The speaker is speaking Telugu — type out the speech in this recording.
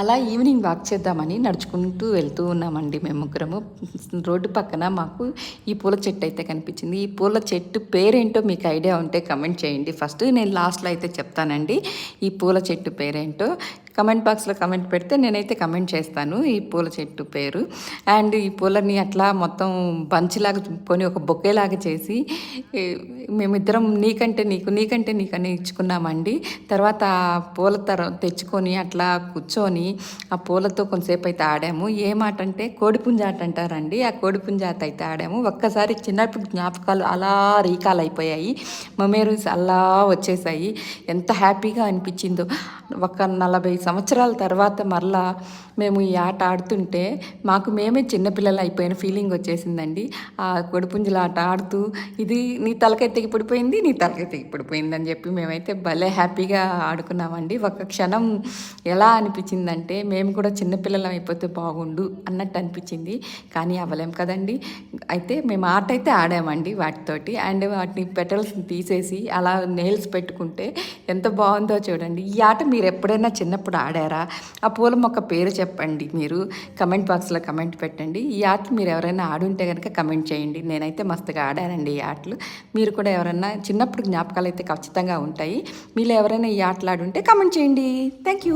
అలా ఈవినింగ్ వాక్ చేద్దామని నడుచుకుంటూ వెళ్తూ ఉన్నామండి మేము ముగ్గురము. రోడ్డు పక్కన మాకు ఈ పూల చెట్టు అయితే కనిపించింది. ఈ పూల చెట్టు పేరేంటో మీకు ఐడియా ఉంటే కమెంట్ చేయండి. ఫస్ట్ నేను లాస్ట్లో అయితే చెప్తానండి. ఈ పూల చెట్టు పేరేంటో కమెంట్ బాక్స్లో కమెంట్ పెడితే నేనైతే కమెంట్ చేస్తాను ఈ పూల చెట్టు పేరు. అండ్ ఈ పూలని అట్లా మొత్తం బంచిలాగా కొని ఒక బొకేలాగా చేసి మేమిద్దరం నీకంటే నీకు నీకంటే నీకని ఇచ్చుకున్నామండి. తర్వాత పూల తర తెచ్చుకొని అట్లా కూర్చొని ఆ పూలతో కొంతసేపు అయితే ఆడాము. ఏ మాట అంటే కోడిపుంజాట అంటారండి. ఆ కోడిపుంజాట అయితే ఆడాము. ఒక్కసారి చిన్నప్పుడు జ్ఞాపకాలు అలా రీకాల్ అయిపోయాయి. మెమరీస్ అలా వచ్చేసాయి. ఎంత హ్యాపీగా అనిపించిందో. ఒక నలభై సంవత్సరాల తర్వాత మరలా మేము ఈ ఆట ఆడుతుంటే మాకు మేమే చిన్నపిల్లలు అయిపోయిన ఫీలింగ్ వచ్చేసిందండి. ఆ కొడుపుంజుల ఆట ఆడుతూ ఇది నీ తలకై తెగి పడిపోయింది నీ తలకై తెగి పడిపోయింది అని చెప్పి మేమైతే భలే హ్యాపీగా ఆడుకున్నామండి. ఒక క్షణం ఎలా అనిపించిందంటే మేము కూడా చిన్నపిల్లలం అయిపోతే బాగుండు అన్నట్టు అనిపించింది. కానీ అవ్వలేం కదండి. అయితే మేము ఆట అయితే ఆడామండి వాటితోటి. అండ్ వాటిని పెటల్స్ తీసేసి అలా నెయిల్స్ పెట్టుకుంటే ఎంత బాగుందో చూడండి. ఈ ఆట మీరు ఎప్పుడైనా చిన్నప్పుడు ఆడారా? ఆ పూల మొక్క పేరు చెప్పండి మీరు. కమెంట్ బాక్స్లో కమెంట్ పెట్టండి. ఈ ఆటలు మీరు ఎవరైనా ఆడుంటే కనుక కమెంట్ చేయండి. నేనైతే మస్తుగా ఆడానండి ఈ ఆటలు. మీరు కూడా ఎవరైనా చిన్నప్పుడు జ్ఞాపకాలు అయితే ఖచ్చితంగా ఉంటాయి. మీరు ఎవరైనా ఈ ఆటలు ఆడుంటే కమెంట్ చేయండి. Thank you